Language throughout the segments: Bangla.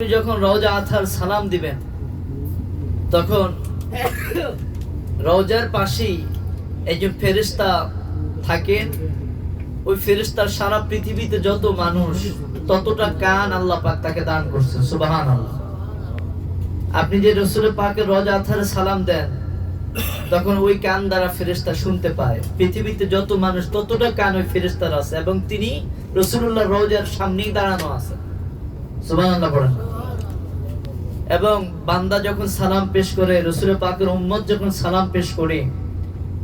যখন রওজা আথার সালাম দিবেন, তখন রওজার পাশেই একজন ফেরেশতা থাকেন। ওই ফেরেশতার সারা পৃথিবীতে যত মানুষ, ততটা কান আল্লাহ পাক তাকে দান করছেন সুবাহান আল্লাহ আপনি যে রসুলের পাকে রওজা আথারে সালাম দেন, তখন ওই কান দ্বারা ফেরেশতা শুনতে পায়। পৃথিবীতে যত মানুষ, ততটা কান ওই ফেরেশতার আছে এবং তিনি রসুল্লাহ রওজার সামনেই দাঁড়ানো আছে। সুবহানাল্লাহ পড়েন। এবং বান্দা যখন সালাম পেশ করে রসুল পাকের উম্মত যখন সালাম পেশ করে,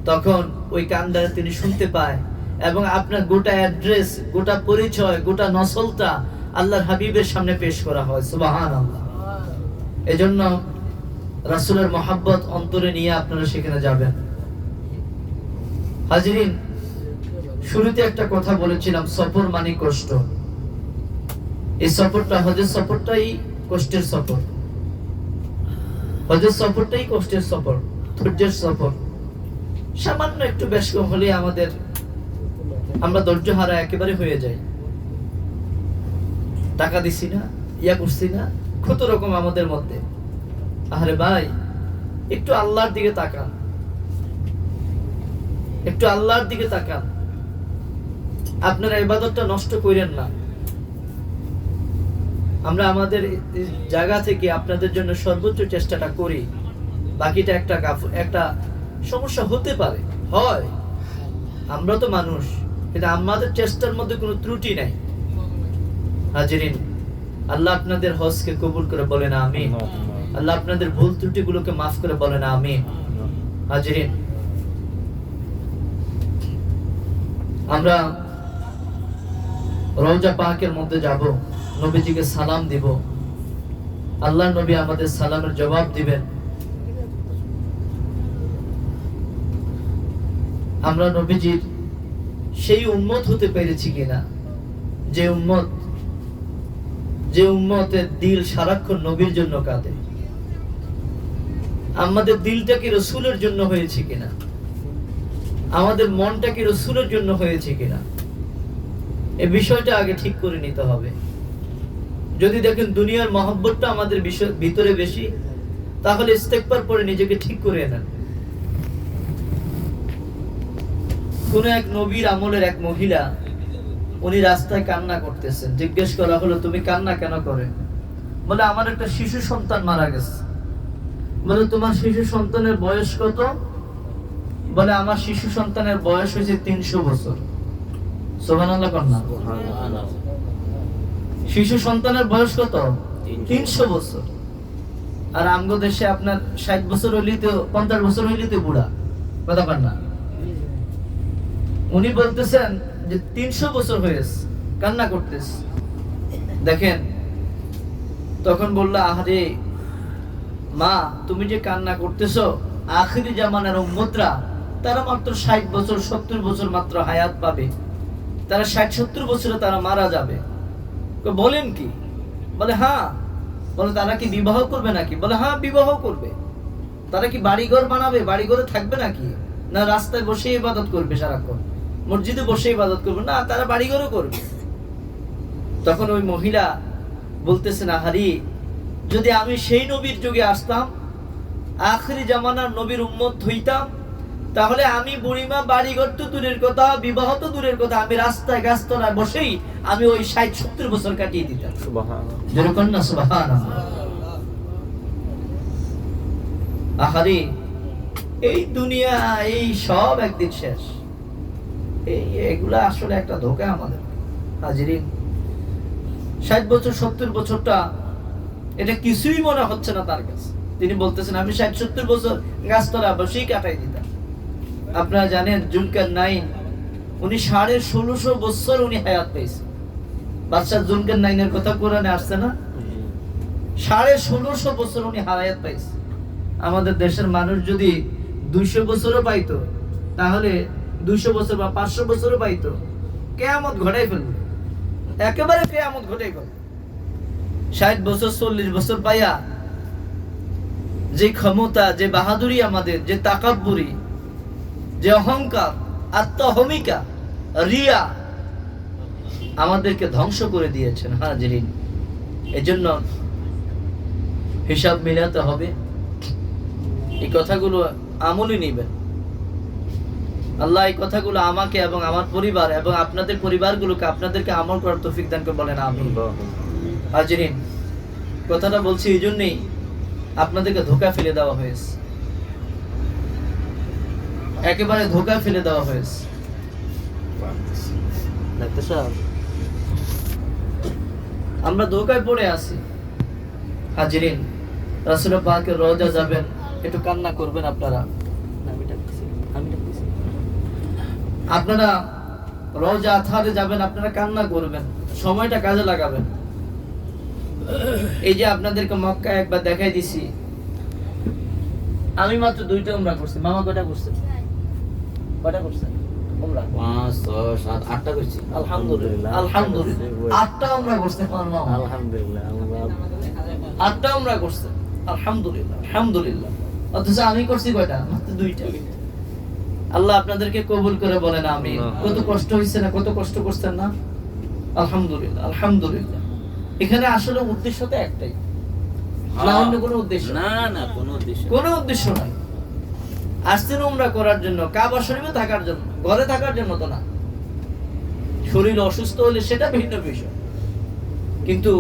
তখন ওই কান দ্বারা তিনি শুনতে পায় এবং আপনার গোটা অ্যাড্রেস, গোটা পরিচয়, গোটা নসলটা আল্লাহর হাবিবের সামনে পেশ করা হয় সুবাহান আল্লাহ এজন্য রাসূলের মহাব্বত অন্তরে নিয়ে আপনারা সেখানে যাবেন। হাজিরিন, শুরুতে একটা কথা বলেছিলাম, সফর মানে কষ্ট। এই সফরটা, হজের সফরটাই কষ্টের সফর। হজের সফরটাই কষ্টের সফর, ধৈর্যের সফর। সামান্য একটু বেশ কম হলে আমাদের, আমরা ধৈর্য হারা একেবারে হয়ে যাই। টাকা দিছি না, ইয়া করছি না কত রকম আমাদের মধ্যে। আরে ভাই, একটু আল্লাহর দিকে তাকান। একটু আল্লাহর দিকে তাকান। আপনারা ইবাদতটা নষ্ট করেন না। আমরা আমাদের জায়গা থেকে আপনাদের জন্য সর্বোচ্চ চেষ্টাটা করি। বাকিটা একটা একটা সমস্যা হতে পারে, হয়। আমরা তো মানুষ, কিন্তু আমাদের চেষ্টার মধ্যে কোনো ত্রুটি নাই। হাজিরিন, আল্লাহ আপনাদের হজকে কবুল করে বলে না আমি আল্লাহ আপনাদের ভুল ত্রুটিগুলোকে মাফ করে বলে না আমি হাজিরিন, আমরা রওজা পাকের মধ্যে যাব, নবীজিকে সালাম দিব। আল্লাহ নবী আমাদের সালামের জবাব দিবেন। আমরা নবীজির সেই উম্মত হতে পেরেছি কিনা? যে উম্মত, যে উন্মতের দিল সারাক্ষণ নবীর জন্য কাঁদে। আমাদের দিলটা কি রসুলের জন্য হয়েছে কিনা? আমাদের মনটা কি রসুলের জন্য হয়েছে কিনা? এই বিষয়টা আগে ঠিক করে নিতে হবে। যদি দেখেন দুনিয়ার মহব্বতটা আমাদের ভিতরে বেশি, তাহলে ইস্তেকবার পরে নিজেকে ঠিক করে নেন। কোন এক নবীর আমলের এক মহিলা, উনি রাস্তায় কান্না করতেছেন। জিজ্ঞেস করা হলো, তুমি কান্না কেন করে? বলে, আমার একটা শিশু সন্তান মারা গেছে। বলে, তোমার শিশু সন্তানের বয়স কত? বলে, আমার শিশু সন্তানের বয়স হয়েছে তিনশো বছর। সোহানাল্লাহ কন্যা শিশু সন্তানের বয়স কত? তিনশো। বছর। আর আমগো দেশে আপনার ষাট বছর হইলেই তো পঞ্চাশ বছর হইলেই তো বুড়া। কথা পান না। উনি বলতেছেন যে তিনশো বছর হয়েছে কান্না করতেছে। দেখেন তখন বলল আহারে মা তুমি যে কান্না করতেছো আখিরি জামানার উম্মতরা তারা মাত্র ষাট বছর সত্তর বছর মাত্র হায়াত পাবে। তারা ষাট সত্তর বছরে তারা মারা যাবে। বলেন কি? বলে হ্যাঁ। বলে, তারা কি বিবাহ করবে নাকি? বলে হ্যাঁ বিবাহ করবে। তারা কি বাড়িঘর বানাবে? বাড়িঘরে থাকবে নাকি? না রাস্তায় বসে ইবাদত করবে সারাক্ষণ? মসজিদে বসে ইবাদত করবে? না, তারা বাড়িঘরও করবে। তখন ওই মহিলা বলতেছে না হারি যদি আমি সেই নবীর যুগে আসতাম, আখরি জামানার নবীর উম্মত হইতাম তাহলে আমি বুড়িমা বাড়িঘর তো দূরের কথা বিবাহ তো দূরের কথা আমি রাস্তায় গাছতলায় বসেই আমি ওই ষাট সত্তর বছর কাটিয়ে দিতাম। যেরকম না আহারে এই দুনিয়া এই সব একদিন শেষ। এই এগুলা আসলে একটা ধোকা আমাদের। হাজিরিন ষাট বছর সত্তর বছরটা এটা কিছুই মনে হচ্ছে না তার কাছে। তিনি বলতেছেন আমি ষাট সত্তর বছর গাছতলা বসেই কাটাই দিতাম। আপনারা জানেন জুলকার নাইন, উনি সাড়ে ষোলোশো বছর উনি হায়াত পেয়েছে। বাদশাহ জুলকার নাইনের কথা কোরআনে আসছে না? সাড়ে ষোলোশো বছর উনি হায়াত পাইছে আমাদের দেশের মানুষ যদি দুইশো বছরও পাইতো, তাহলে দুইশো বছর বা পাঁচশো বছরও পাইতো, কেয়ামত ঘটাই ফেলবে। একেবারে কেয়ামত ঘটাই গেল ষাট বছর, চল্লিশ বছর পাইয়া যে ক্ষমতা, যে বাহাদুরি আমাদের, যে তাকাব্বুরি যে অহংকার আত্মহমিকা রিয়া আমাদেরকে ধ্বংস করে দিয়েছেন হাজিরিন এজন্য হিসাব মিলাতে হবে। এই কথাগুলো আমলই নিবেন। আল্লাহ এই কথাগুলো আমাকে এবং আমার পরিবার এবং আপনাদের পরিবারগুলোকে আপনাদেরকে আমল করার তৌফিক দান করে বলেন আমি হাজিরিন কথাটা বলছি, এই জন্যেই আপনাদেরকে ধোকা ফেলে দেওয়া হয়েছে। একেবারে ধোকা ফেলে দেওয়া হয়েছে। ডাক্তার সাহেব। আমরা ধোকায় পড়ে আছি। হাজিরিন রাসুল পাকের রোজা যাবেন। একটু কান্না করবেন আপনারা। আপনারা রোজা আথারে যাবেন আপনারা কান্না করবেন সময়টা কাজে লাগাবেন। এই যে আপনাদেরকে মক্কা একবার দেখাই দিছি। আমি মাত্র দুইটা উমরা করছি। মামা কয়টা করছে? কয়টা করছে উমরা পাঁচ ছয় সাত আটটা করছি। আলহামদুলিল্লাহ। আলহামদুলিল্লাহ। আটটা উমরা করছে আমার আলহামদুলিল্লাহ আটটা উমরা করছে। আলহামদুলিল্লাহ আলহামদুলিল্লাহ। অথচ আমি করছি কয়টা? মাত্র দুইটা। আল্লাহ আপনাদেরকে কবুল করে বলেন আমি কত কষ্ট হয়েছে না কত কষ্ট করছেন না? আলহামদুলিল্লাহ আলহামদুলিল্লাহ। এখানে আসলে উদ্দেশ্য তো একটাই। না অন্য কোনো উদ্দেশ্য? না না কোনো উদ্দেশ্য কোনো উদ্দেশ্য নাই। আসছেন উমরা করার জন্য, কাবা শরীফে থাকার জন্য, ঘরে থাকার জন্য তো না। শরীর অসুস্থ হলে সেটা ভিন্ন বিষয়। কিন্তু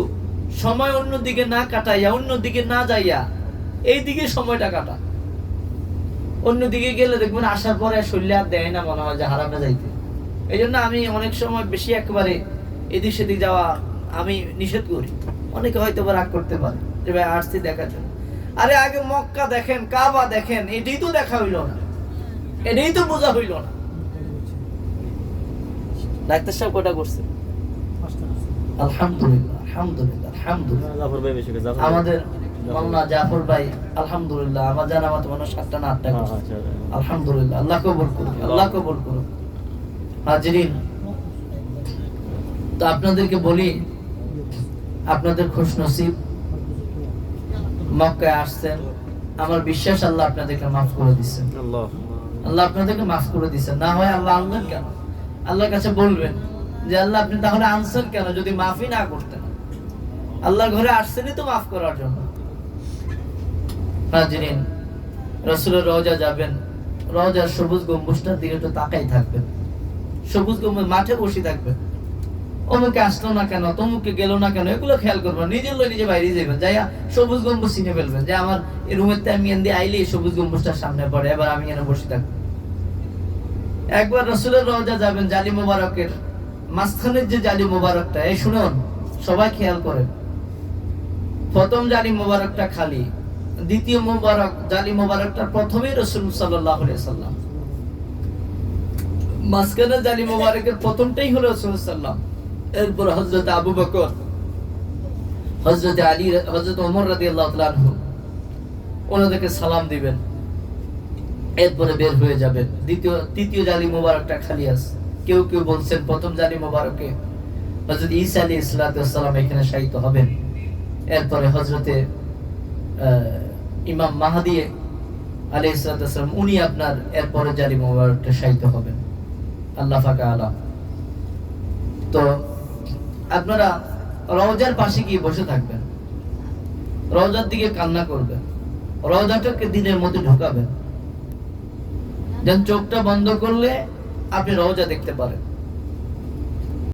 সময় অন্য দিকে না কাটাইয়া অন্য দিকে না যাইয়া এই দিকে সময়টা কাটা। অন্য দিকে গেলে দেখবেন আসার পরে শরীরে আর দেয় না, মনে হয় যে হারামে যাইতে। এই জন্য আমি অনেক সময় বেশি একবারে এদিক সেদিক যাওয়া আমি নিষেধ করি। অনেকে হয়তো রাগ করতে পারে, যে ভাই, আসছি দেখার জন্য। আরে আগে মক্কা দেখেন কাবা দেখেন এটাই তো দেখা হইল না। এটাই তো বোঝা হইল না। ডাক্তার সাহেব কটা করছে? আলহামদুলিল্লাহ আলহামদুলিল্লাহ আলহামদুলিল্লাহ। জাফর ভাই বেশি করে জাফর আমাদের মাওলানা জাফর ভাই আলহামদুলিল্লাহ আমার জানা মতো মনে সাতটা না আটটা হ্যাঁ, করছে। আচ্ছা, আলহামদুলিল্লাহ আল্লাহ কবুল করুন আল্লাহ। কবুল করুন হাজরিন তো আপনাদেরকে বলি আপনাদের খুশ নসিব মক্কায় আসছেন। আমার বিশ্বাস আল্লাহ আপনাদেরকে মাফ করে দিচ্ছেন। আল্লাহ। আপনাদেরকে মাফ করে দিচ্ছেন। না হয় আল্লাহ আনলেন কেন? আল্লাহর কাছে বলবেন যে আল্লাহ আপনি তাহলে আনছেন কেন? যদি মাফই না করতেন। আল্লাহর ঘরে আসছেনই তো মাফ করার জন্য। রসুলের রওজা যাবেন। রওজার সবুজ গম্বুজটার দিকে একটু তাকাই থাকবেন। সবুজ গম্বুজ মাঠে বসে থাকবেন। অমুকে আসলো না কেন? তমুকে গেল না কেন? এগুলো খেয়াল করবেন নিজের লোক নিজে বাইরে যাবেন যাইয়া সবুজ গম্বুজ চিনে ফেলবেন যে আমার রুমের তে আমি এনে আইলে সবুজ গম্বুজটার সামনে পড়ে, এবার আমি এনে বসে থাকব। একবার রসুলের রওজা যাবেন জালি মোবারকের। মাঝখানের যে জালি মোবারকটা, এই শুনুন, সবাই খেয়াল করেন। প্রথম জালি মোবারকটা খালি, দ্বিতীয় মোবারক, জালি মোবারকটা প্রথমেই রসুল সাল্লাহ সাল্লাম মাঝখানের জালি মোবারকের প্রথমটাই হলো রসুল সাল্লাম এরপর হজরত আবু বকর হজরত আলী হজরত ওমর রাদি আল্লাহ ওনাদেরকে সালাম দিবেন। এরপরে বের হয়ে যাবেন। দ্বিতীয়, তৃতীয় জালি মোবারকটা খালি আছে। কেউ কেউ বলছেন, প্রথম জালি মোবারকে হজরত ঈসা আলী ইসলাতাম এখানে শায়িত হবেন। এরপরে হজরতে ইমাম মাহাদি আলী ইসলাতাম উনি আপনার এরপরে জালি মোবারকটা শায়িত হবেন। আল্লাহ ফাঁকা আলাম। তো আপনারা রওজার পাশে গিয়ে বসে থাকবেন। রওজার দিকে কান্না করবেন। রওজাটাকে দিনের মধ্যে ঢুকাবেন। যেন চোখটা বন্ধ করলে আপনি রওজা দেখতে পারেন।